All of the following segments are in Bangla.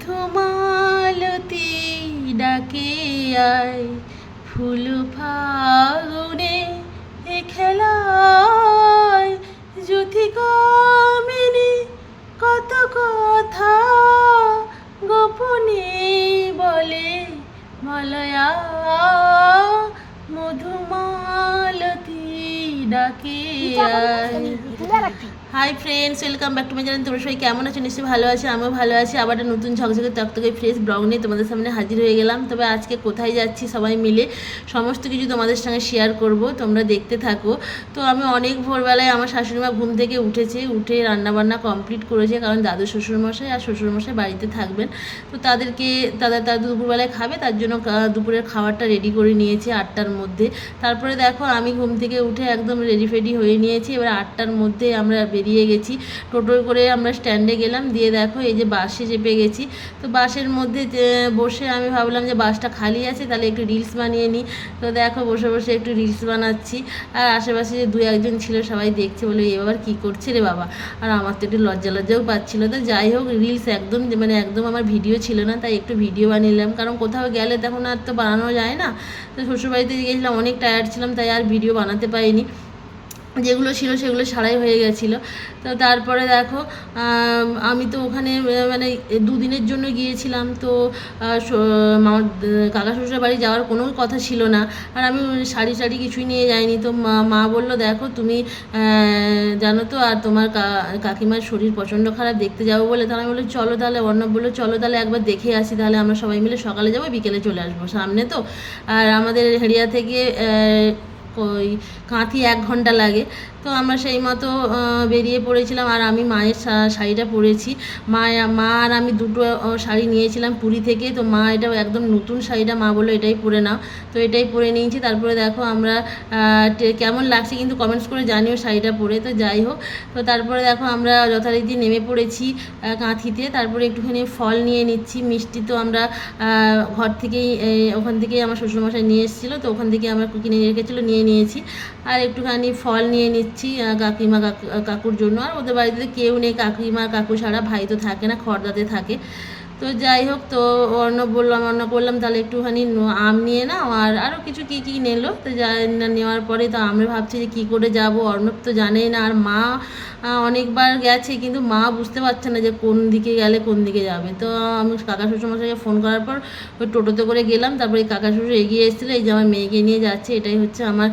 মধুমালতি ডাকে আয়। ফুল ফাগুনে এ খেলায় জ্যোতি কামিনী কত কথা গোপনে বলে। মলয়া মধুমালতি ডাকে আয়। Hi friends welcome back to my channel তোমরা সবাই কেমন আছো? নিশ্চয়ই ভালো আছে, আমিও ভালো আছি। আবার একটা নতুন ঝকঝকে তকতকে ফ্রেশ ব্লগ নিয়ে তোমাদের সামনে হাজির হয়ে গেলাম। তবে আজকে কোথায় যাচ্ছি সবাই মিলে সমস্ত কিছু তোমাদের সঙ্গে শেয়ার করব, তোমরা দেখতে থাকো। তো আমি অনেক ভোরবেলায় আমার শাশুড়িমা ঘুম থেকে উঠেছে, উঠে রান্নাবান্না কমপ্লিট করেছে, কারণ দাদু শ্বশুরমশাই আর শ্বশুরমশাই বাড়িতে থাকবেন। তো তাদেরকে তাদের তারা দুপুরবেলায় খাবে, তার জন্য দুপুরের খাবারটা রেডি করে নিয়েছে আটটার মধ্যে। তারপরে দেখো আমি ঘুম থেকে উঠে একদম রেডি ফেডি হয়ে নিয়েছি। এবার আটটার মধ্যে আমরা বেরিয়ে গেছি। টোটোয় করে আমরা স্ট্যান্ডে গেলাম, দিয়ে দেখো এই যে বাসে চেপে গেছি। তো বাসের মধ্যে বসে আমি ভাবলাম যে বাসটা খালি আছে, তাহলে একটু রিলস বানিয়ে নিই। তো দেখো বসে বসে একটু রিলস বানাচ্ছি। আর আশেপাশে যে দু একজন ছিল, সবাই দেখছে, বলে, এ বাবার কী করছে রে বাবা? আর আমার তো একটু লজ্জা লজ্জাও পাচ্ছিলো। তো যাই হোক রিলস একদম মানে একদম আমার ভিডিও ছিল না, তাই একটু ভিডিও বানিয়ে নিলাম। কারণ কোথাও গেলে তখন আর তো বানানো যায় না। তো শ্বশুরবাড়িতে গেছিলাম, অনেক টায়ার্ড ছিলাম, তাই আর ভিডিও বানাতে পারিনি। যেগুলো ছিল সেগুলো সারাই হয়ে গেছিল। তো তারপরে দেখো, আমি তো ওখানে মানে দুদিনের জন্য গিয়েছিলাম, তো আমার কাকা শ্বশুরের বাড়ি যাওয়ার কোনো কথা ছিল না। আর আমি শাড়ি শাড়ি কিছুই নিয়ে যাইনি। তো মা মা বলল, দেখো, তুমি জানো তো, আর তোমার কাকিমার শরীর প্রচণ্ড খারাপ, দেখতে যাব বলে। তাহলে আমি বললাম, চলো তাহলে। অর্ণব বলল, চলো তাহলে একবার দেখে আসি, তাহলে আমরা সবাই মিলে সকালে যাব, বিকেলে চলে আসব সামনে তো। আর আমাদের হেড়িয়া থেকে ওই কাঁথি এক ঘণ্টা লাগে। তো আমরা সেই মতো বেরিয়ে পড়েছিলাম আর আমি মায়ের শাড়িটা পরেছি। মা মা আর আমি দুটো শাড়ি নিয়েছিলাম পুরী থেকে। তো মা এটা একদম নতুন শাড়িটা, মা বলল এটাই পরে নাও। তো এটাই পরে নিয়েছি। তারপরে দেখো আমরা কেমন লাগছে কিন্তু কমেন্টস করে জানিও শাড়িটা পরে। তো যাই হোক, তো তারপরে দেখো আমরা যথারীতি নেমে পড়েছি কাঁথিতে। তারপরে একটুখানি ফল নিয়ে নিচ্ছি, মিষ্টি তো আমরা ঘর থেকেই ওখান থেকেই আমার শ্বশুরমশাই নিয়ে এসেছিল। তো ওখান থেকে আমরা কিনে রেখেছিলো নিয়ে নিয়েছি। আর একটুখানি ফল নিয়ে নিচ্ছি। আহ, কাকিমা কাকু- কাকুর জন্য। আর ওদের বাড়িতে কেউ নেই কাকিমা কাকু ছাড়া ভাই তো থাকে না খড়দাতে থাকে। তো যাই হোক, তো অন্য বললাম অন্য বললাম, তাহলে একটুখানি আম নিয়ে নাও আর আরও কিছু কী কী নিলো? তো না- নেওয়ার পরে তো আমরা ভাবছি যে কী করে যাব, অর্ণব তো জানেই না, আর মা অনেকবার গেছে, কিন্তু মা বুঝতে পারছে না যে কোন দিকে গেলে কোন দিকে যাবে। তো আমি কাকা শ্বশুরমশাইকে ফোন করার পর ওই টোটোতে করে গেলাম, তারপরে কাকা শ্বশুর এগিয়ে এসেছিল, এই যে আমার মেয়েকে নিয়ে যাচ্ছে, এটাই হচ্ছে আমার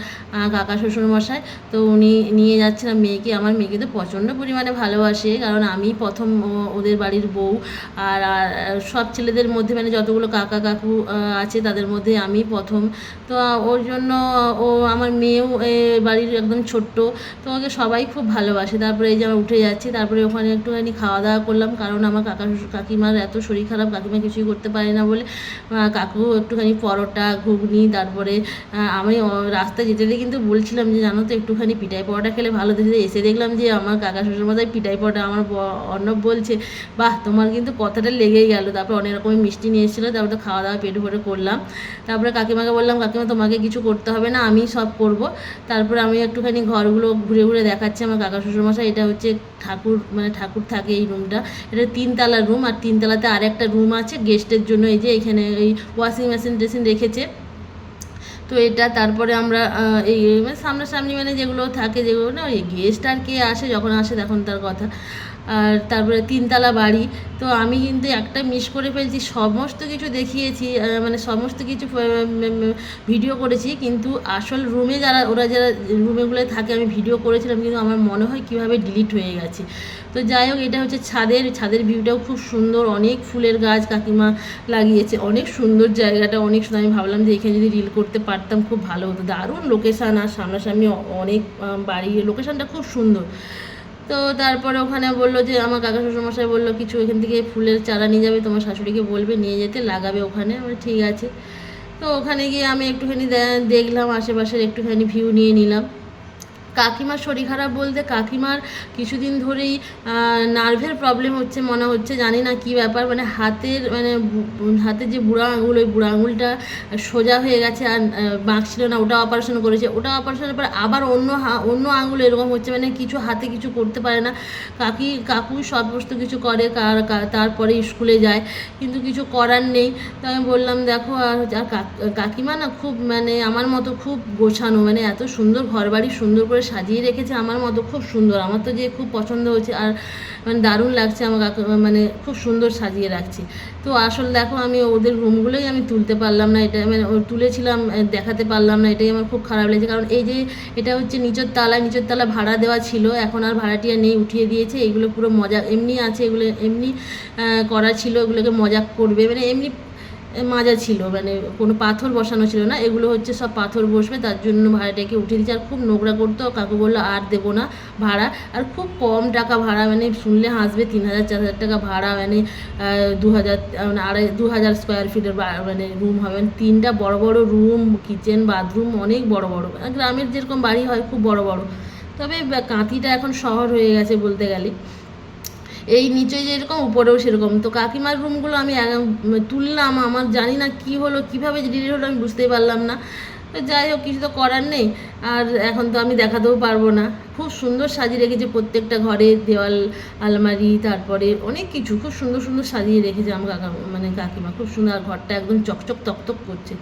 কাকা শ্বশুরমশাই। তো উনি নিয়ে যাচ্ছেন মেয়েকে, আমার মেয়েকে তো প্রচণ্ড পরিমাণে ভালোবাসে, কারণ আমি প্রথম ওদের বাড়ির বউ, আর আর সব ছেলেদের মধ্যে মানে যতগুলো কাকা কাকু আছে তাদের মধ্যে আমি প্রথম। তো ওর জন্য ও আমার মেয়েও বাড়ির একদম ছোট্ট। তো ওকে সবাই খুব ভালোবাসে। তারপরে এই যে আমরা উঠে যাচ্ছি, তারপরে ওখানে একটুখানি খাওয়া দাওয়া করলাম। কারণ আমার কাকা শ্বশুর কাকিমার এত শরীর খারাপ, কাকিমা কিছুই করতে পারে না বলে কাকু একটুখানি পরোটা, ঘুগনি, তারপরে আমি রাস্তায় যেতে যেতে কিন্তু বলছিলাম যে, জানো তো, একটুখানি পিঠাই পরোটা খেলে ভালো দেখে এসে দেখলাম যে, আমার কাকা শ্বশুরমশাই পিঠাই পরোটা আমার অর্ণব বলছে, বাহ, তোমার কিন্তু কথাটা লেগেই গেল, তারপরে অনেক রকমের মিষ্টি নিয়ে এসেছিল, তারপর তো খাওয়া দাওয়া, পেট ভরে করলাম। তারপরে কাকিমাকে বললাম, কাকিমা, তোমাকে কিছু করতে হবে না, আমি সব করব। তারপরে আমি একটুখানি ঘরগুলো ঘুরে ঘুরে দেখাচ্ছি আমার কাকা শ্বশুরমশাই। এটা হচ্ছে ঠাকুর মানে ঠাকুর থাকে এই রুমটা এটা তিনতলা রুম আর তিনতলাতে আর একটা রুম আছে গেস্টের জন্য। এই যে এখানে এই ওয়াশিং মেশিন টেশিন রেখেছে। তো এটা তারপরে আমরা এই মানে সামনাসামনি মানে যেগুলো থাকে যেগুলো না, ওই গেস্ট আর কে আসে, যখন আসে তখন তার কথা। আর তারপরে তিনতলা বাড়ি। তো আমি কিন্তু একটা মিস করে ফেলছি, সমস্ত কিছু দেখিয়েছি মানে সমস্ত কিছু ভিডিও করেছি। কিন্তু আসল রুমে যারা, ওরা যারা রুমেগুলো থাকে, আমি ভিডিও করেছিলাম, কিন্তু আমার মনে হয় কীভাবে ডিলিট হয়ে গেছে। তো যাই হোক, এটা হচ্ছে ছাদের ছাদের ভিউটাও খুব সুন্দর। অনেক ফুলের গাছ কাকিমা লাগিয়েছে। অনেক সুন্দর জায়গাটা, অনেক আমি ভাবলাম যে এখানে যদি রিল করতে পারতাম খুব ভালো হতো। দারুণ লোকেশান আর সামনাসামনি অনেক বাড়ি। লোকেশানটা খুব সুন্দর। তো তারপরে ওখানে বলল যে, আমার কাকা শ্বশুরমশাই বলল, কিছু এখান থেকে ফুলের চারা নিয়ে যাবে, তোমার শাশুড়িকে বলবে, নিয়ে যেতে লাগাবে ওখানে। আমার ঠিক আছে। তো ওখানে গিয়ে আমি একটুখানি দেখলাম, আশেপাশের একটুখানি ভিউ নিয়ে নিলাম। কাকিমার শরীর খারাপ বলতে কাকিমার কিছুদিন ধরেই নার্ভের প্রবলেম হচ্ছে, মনে হচ্ছে জানি না কি ব্যাপার মানে হাতের মানে হাতের যে বুড়া আঙুল, ওই বুড়া আঙুলটা সোজা হয়ে গেছে আর বাঁকছিল না, ওটা অপারেশন করেছে। ওটা অপারেশনের পর আবার অন্য অন্য আঙুল এরকম হচ্ছে মানে কিছু হাতে কিছু করতে পারে না। কাকি, কাকু সমস্ত কিছু করে, কার তারপরে স্কুলে যায়, কিন্তু কিছু করার নেই। তো আমি বললাম, দেখো, আর কাকিমা না খুব মানে আমার মতো খুব গোছানো মানে এত সুন্দর ঘরবাড়ি সুন্দর করে সাজিয়ে রেখেছে আমার মতো, খুব সুন্দর। আমার তো যে খুব পছন্দ হয়েছে আর মানে দারুণ লাগছে আমার মানে খুব সুন্দর সাজিয়ে রাখছে। তো আসল দেখো, আমি ওদের রুমগুলোই আমি তুলতে পারলাম না, এটা মানে তুলেছিলাম দেখাতে পারলাম না, এটাই আমার খুব খারাপ লেগেছে। কারণ এই যে, এটা হচ্ছে নিচের তালা নিচের তালা ভাড়া দেওয়া ছিল, এখন আর ভাড়াটিয়া নেই, উঠিয়ে দিয়েছে এগুলো পুরো মজা, এমনি আছে, এগুলো এমনি করা ছিল, এগুলোকে মজা করবে মানে এমনি মাজা ছিল মানে কোনো পাথর বসানো ছিল না, এগুলো হচ্ছে সব পাথর বসবে, তার জন্য ভাড়াটাকে উঠিয়ে দিচ্ছে আর খুব নোংরা করতো, কাকু বলল, আর দেবো না ভাড়া। আর খুব কম টাকা ভাড়া মানে শুনলে হাসবে, তিন হাজার, চার হাজার টাকা ভাড়া মানে দু হাজার মানে আড়াই, দু হাজার স্কোয়ার ফিটের মানে রুম হবে। মানে তিনটা বড় বড় রুম কিচেন বাথরুম অনেক বড় বড়। আর গ্রামের যেরকম বাড়ি হয়, খুব বড় বড়। তবে কাঁথিটা এখন শহর হয়ে গেছে বলতে গেলে। এই নিচে যেরকম, উপরেও সেরকম। তো কাকিমার রুমগুলো আমি তুললাম, আমার জানি না কি হলো, কীভাবে ডিলিট হলো আমি বুঝতেই পারলাম না। যাই হোক, কিছু তো করার নেই। আর এখন তো আমি দেখাতেও পারব না। খুব সুন্দর সাজিয়ে রেখেছে প্রত্যেকটা ঘরে, দেওয়াল, আলমারি, তারপরে অনেক কিছু। খুব সুন্দর সুন্দর সাজিয়ে রেখেছে আমার কাকা মানে কাকিমা। খুব সুন্দর ঘরটা একদম চকচক, তকতক করছে।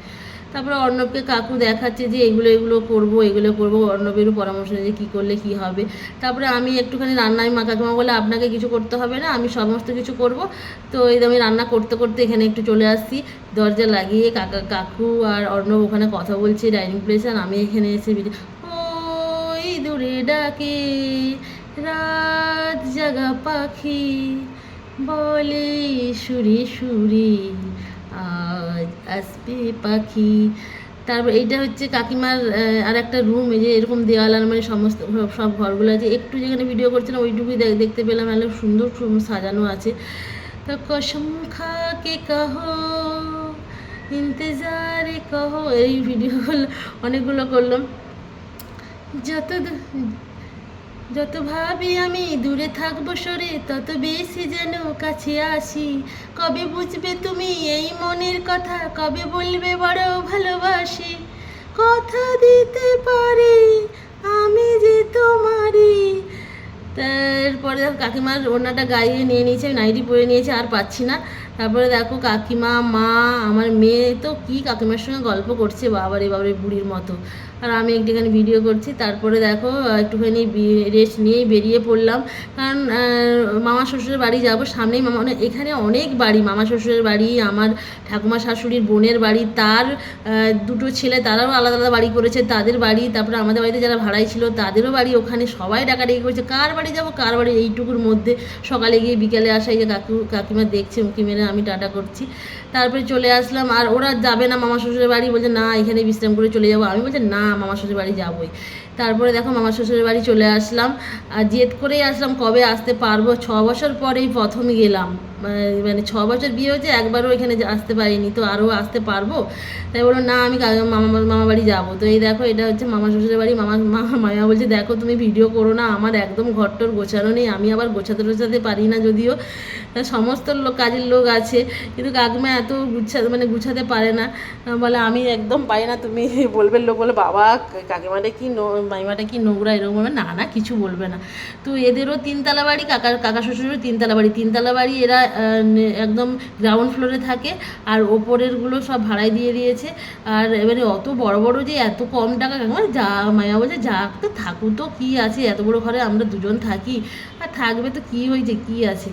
তারপরে অর্ণবকে কাকু দেখাচ্ছে যে এগুলো এগুলো করব এগুলো করব। অর্ণবেরও পরামর্শ যে কী করলে কী হবে। তারপরে আমি একটুখানি রান্নায় মা কাকিমা বলে আপনাকে কিছু করতে হবে না, আমি সমস্ত কিছু করব। তো এই আমি রান্না করতে করতে এখানে একটু চলে আসছি। দরজা লাগিয়ে কাকা, কাকু আর অর্ণব ওখানে কথা বলছে ডাইনিং প্লেসে আর আমি এখানে এসে ওই দূরে ডাকে রাত জাগা পাখি, বলে সুরে সুরে আজ আসবে পাখি, তারপর এইটা হচ্ছে কাকিমার আর একটা রুম এই যে এরকম দেওয়াল মানে সমস্ত সব- ঘরগুলো আছে। একটু যেখানে ভিডিও করছিলাম, ওইটুকুই দেখতে পেলাম, এত সুন্দর সাজানো আছে। তো কসম খা কে কহো, ইন্তজারে কহো, এই ভিডিওগুলো অনেকগুলো করলাম। যত যত ভাবি আমি দূরে থাকব সরে, তত বেশি যেন কাছে আসি। কবে বুঝবে তুমি এই মনের কথা? কবে বলবে বড় ভালোবাসি? কথা দিতে পারি আমি যে তোমারই। তারপরে দেখো কাকিমার ওড়নাটা গায়ে নিয়ে নিয়েছে নাইটি পরে নিয়েছে, আর পাচ্ছি না। তারপরে দেখো কাকিমা, মা, আমার মেয়ে তো কি কাকিমার সঙ্গে গল্প করছে, বাবারে বাবারে বুড়ির মতো। আর আমি একটুখানি ভিডিও করছি। তারপরে দেখো একটুখানি রেস্ট নিয়েই বেরিয়ে পড়লাম। কারণ মামা শ্বশুরের বাড়ি যাব, সামনেই মামা মানে এখানে অনেক বাড়ি। মামা শ্বশুরের বাড়ি, আমার ঠাকুমা শাশুড়ির বোনের বাড়ি, তার দুটো ছেলে, তারাও আলাদা আলাদা বাড়ি করেছে, তাদের বাড়ি। তারপরে আমাদের বাড়িতে যারা ভাড়াই ছিল, তাদেরও বাড়ি ওখানে। সবাই ডাকাডাকি করেছে, কার বাড়ি যাব, কার বাড়ি? এইটুকুর মধ্যে সকালে গিয়ে বিকেলে আসা, এই যে কাকু, কাকিমা দেখছে, উঁকি মেরে আমি টাটা করছি। তারপরে চলে আসলাম, আর ওরা যাবে না মামা শ্বশুরের বাড়ি, বলছে, না, এখানে বিশ্রাম করে চলে যাব। আমি বলছি, না মামা শ্বশুরের বাড়ি যাবোই। তারপরে দেখো মামা শ্বশুরের বাড়ি চলে আসলাম। আর জেদ করেই আসলাম, কবে আসতে পারব? ছ বছর পরেই প্রথম গেলাম। মানে- মানে ছ বছর বিয়ে হয়েছে, একবারও এখানে আসতে পারিনি, তো আরও আসতে পারব? তাই বলল, না, আমি মামা মামা বাড়ি যাব। তো এই দেখো, এটা হচ্ছে মামা শ্বশুরের বাড়ি। মামা মামা মায়া বলছে, দেখো, তুমি ভিডিও করো না, আমার একদম ঘরটর গোছানো নেই, আমি আবার গোছাতে টোছাতে পারি না যদিও। সমস্ত লোক কাজের লোক আছে, কিন্তু কাকিমা এত গুছা মানে গুছাতে পারে না। বলে, আমি একদম পারি না। তুমি বলবে, লোক বলে, বাবা, কাকিমাটা কি মাইমাটা কি নোংরা? এরকম বলবে, না না, কিছু বলবে না। তো এদেরও তিনতলা বাড়ি, কাকা কাকা শ্বশুরেরও তিনতলা বাড়ি। তিনতলা বাড়ি এরা একদম গ্রাউন্ড ফ্লোরে থাকে, আর ওপরেরগুলো সব ভাড়ায় দিয়ে দিয়েছে। আর এবারে অত বড় বড় যে এত কম টাকা কাকিমা যা, মায়া বলছে, যা তো থাকু তো, কী আছে? এত বড় ঘরে আমরা দুজন থাকি, আর থাকবে তো কী হয়েছে কী আছে?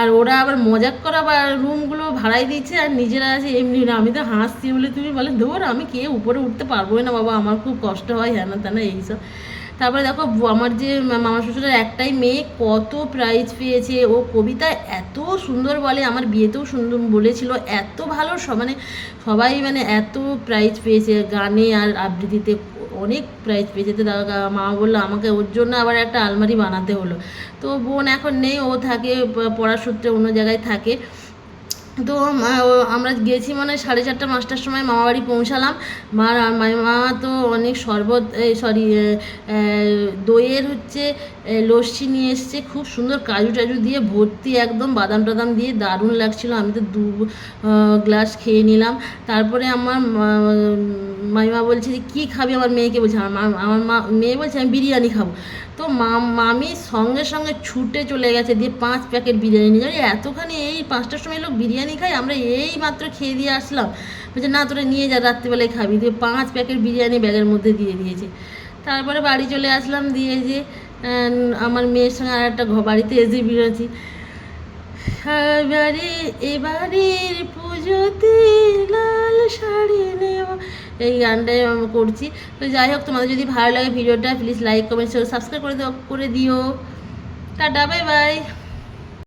আর ওরা আবার মজাক করা বা রুমগুলো ভাড়াই দিচ্ছে, আর নিজেরা আছে, এমনি না, আমি তো হাসছি বলে তুমি বলে, ধর, আমি কে উপরে উঠতে পারব না, বাবা, আমার খুব কষ্ট হয় হ্যানা ত্যানা এইসব। তারপরে দেখো আমার যে মামা শ্বশুরের একটাই মেয়ে, কত প্রাইজ পেয়েছে। ও কবিতা এত সুন্দর বলে, আমার বিয়েতেও সুন্দর বলেছিল, এত ভালো মানে সবাই মানে এত প্রাইজ পেয়েছে গানে আর আবৃত্তিতে, অনেক প্রাইজ পেয়েছে। তো মা বলল, আমাকে ওর জন্য আবার একটা আলমারি বানাতে হলো। তো বোন এখন নেই, ও থাকে পড়ার সূত্রে অন্য জায়গায় থাকে। তো আমরা গেছি মানে সাড়ে চারটা, পাঁচটার সময় মামা বাড়ি পৌঁছালাম মার মামা তো অনেক শরবত সরি দইয়ের হচ্ছে লস্যি নিয়ে এসছে। খুব সুন্দর কাজু টাজু দিয়ে ভর্তি একদম, বাদাম টাদাম দিয়ে দারুণ লাগছিল। আমি তো দু গ্লাস খেয়ে নিলাম। তারপরে আমার মামিমা বলছে যে, কী খাবি? আমার মেয়েকে বলছে, আমার আমার মা মেয়ে বলছে, আমি বিরিয়ানি খাব। তো মা, মামি সঙ্গে সঙ্গে ছুটে চলে গেছে, দিয়ে পাঁচ প্যাকেট বিরিয়ানি নিয়ে এতখানি এই পাঁচটার সময় লোক বিরিয়ানি খায় আমরা এই মাত্র খেয়ে দিয়ে আসলাম। বলছে, না, তোরা নিয়ে যা, রাত্রিবেলায় খাবি। দিয়ে পাঁচ প্যাকেট বিরিয়ানি ব্যাগের মধ্যে দিয়ে দিয়েছে। তারপরে বাড়ি চলে আসলাম, দিয়ে যে আমার মেয়ের সঙ্গে আর একটা বাড়িতে এসে বিরোছি এবারে, এবারের পুজোতে লাল শাড়ি নেব। এই গানটাই আমি করছি। তো যাই হোক, তোমাদের যদি ভালো লাগে ভিডিওটা প্লিজ লাইক কমেন্ট সাবস্ক্রাইব করে করে দিও। Tata bye bye